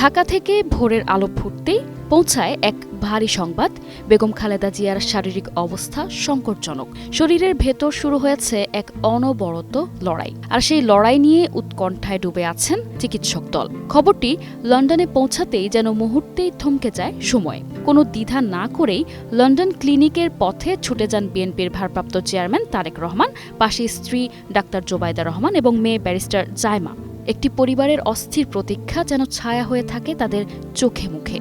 ঢাকা থেকে ভোরের আলো ফুটতেই পৌঁছায় এক ভারী সংবাদ। বেগম খালেদা জিয়ার শারীরিক অবস্থা সংকটজনক। শরীরের ভেতর শুরু হয়েছে এক অনবরত লড়াই। আর সেই লড়াই নিয়ে উৎকণ্ঠায় ডুবে আছেন চিকিৎসক দল। খবরটি লন্ডনে পৌঁছাতেই যেন মুহূর্তেই থমকে যায় সময়। কোনো দ্বিধা না করেই লন্ডন ক্লিনিকের পথে ছুটে যান বিএনপির ভারপ্রাপ্ত চেয়ারম্যান তারেক রহমান পাশে স্ত্রী ডাক্তার জোবাইদা রহমান এবং মেয়ে ব্যারিস্টার জায়মা। একটি পরিবারের অস্থির প্রতীক্ষা যেন ছায়া হয়ে থাকে তাদের চোখে মুখে।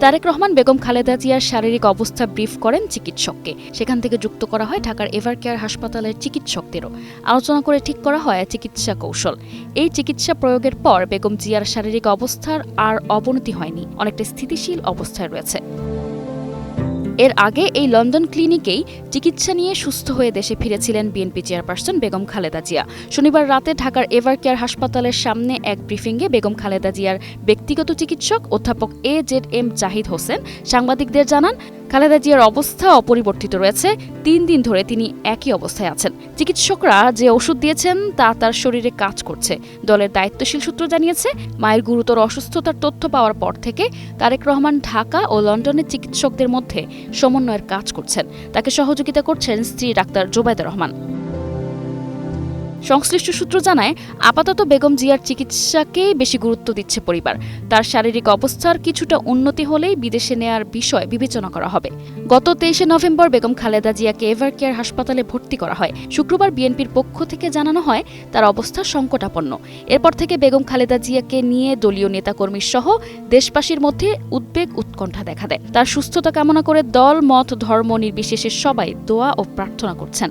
তারেক রহমান, বেগম খালেদা জিয়ার শারীরিক অবস্থা ব্রিফ করেন চিকিৎসককে। সেখান থেকে যুক্ত করা হয় ঢাকার এভার কেয়ার হাসপাতালের চিকিৎসকদেরও। আলোচনা করে ঠিক করা হয় চিকিৎসা কৌশল। এই চিকিৎসা প্রয়োগের পর বেগম জিয়ার শারীরিক অবস্থার আর অবনতি হয়নি। অনেকটা স্থিতিশীল অবস্থায় রয়েছে। এর আগে এই লন্ডন ক্লিনিকেই চিকিৎসা নিয়ে সুস্থ হয়ে দেশে ফিরেছিলেন বিএনপি চেয়ারপারসন বেগম খালেদা জিয়া। শনিবার রাতে ঢাকার এভার কেয়ার হাসপাতালের সামনে এক ব্রিফিংয়ে বেগম খালেদা জিয়ার ব্যক্তিগত চিকিৎসক অধ্যাপক A Z M Zahid Hossain সাংবাদিকদের জানান খালেদা জিয়ার অবস্থা অপরিবর্তিত রয়েছে। তিন দিন ধরে তিনি একই অবস্থায় আছেন। চিকিৎসকরা যে ওষুধ দিয়েছেন, তা তার শরীরে কাজ করছে। দলের দায়িত্বশীল সূত্র জানিয়েছে, মায়ের গুরুতর অসুস্থতার তথ্য পাওয়ার পর থেকে তারেক রহমান ঢাকা ও লন্ডনের চিকিৎসকদের মধ্যে সমন্বয়ের কাজ করছেন। তাকে সহযোগিতা করছেন স্ত্রী ডাক্তার জোবায়দা রহমান। সংশ্লিষ্ট সূত্র জানায়, আপাতত বেগম জিয়ার চিকিৎসাকেই বেশি গুরুত্ব দিচ্ছে পরিবার। তার শারীরিক অবস্থার কিছুটা উন্নতি হলেই বিদেশে নেয়ার বিষয় বিবেচনা করা হবে। গত তেইশে নভেম্বর বেগম খালেদা জিয়াকে এভার কেয়ার হাসপাতালে ভর্তি করা হয়। শুক্রবার বিএনপির পক্ষ থেকে জানানো হয়, তার অবস্থা সংকটাপন্ন। এরপর থেকে বেগম খালেদা জিয়াকে নিয়ে দলীয় নেতাকর্মী সহ দেশবাসীর মধ্যে উদ্বেগ উৎকণ্ঠা দেখা দেয়। তার সুস্থতা কামনা করে দল, মত, ধর্ম নির্বিশেষে সবাই দোয়া ও প্রার্থনা করছেন।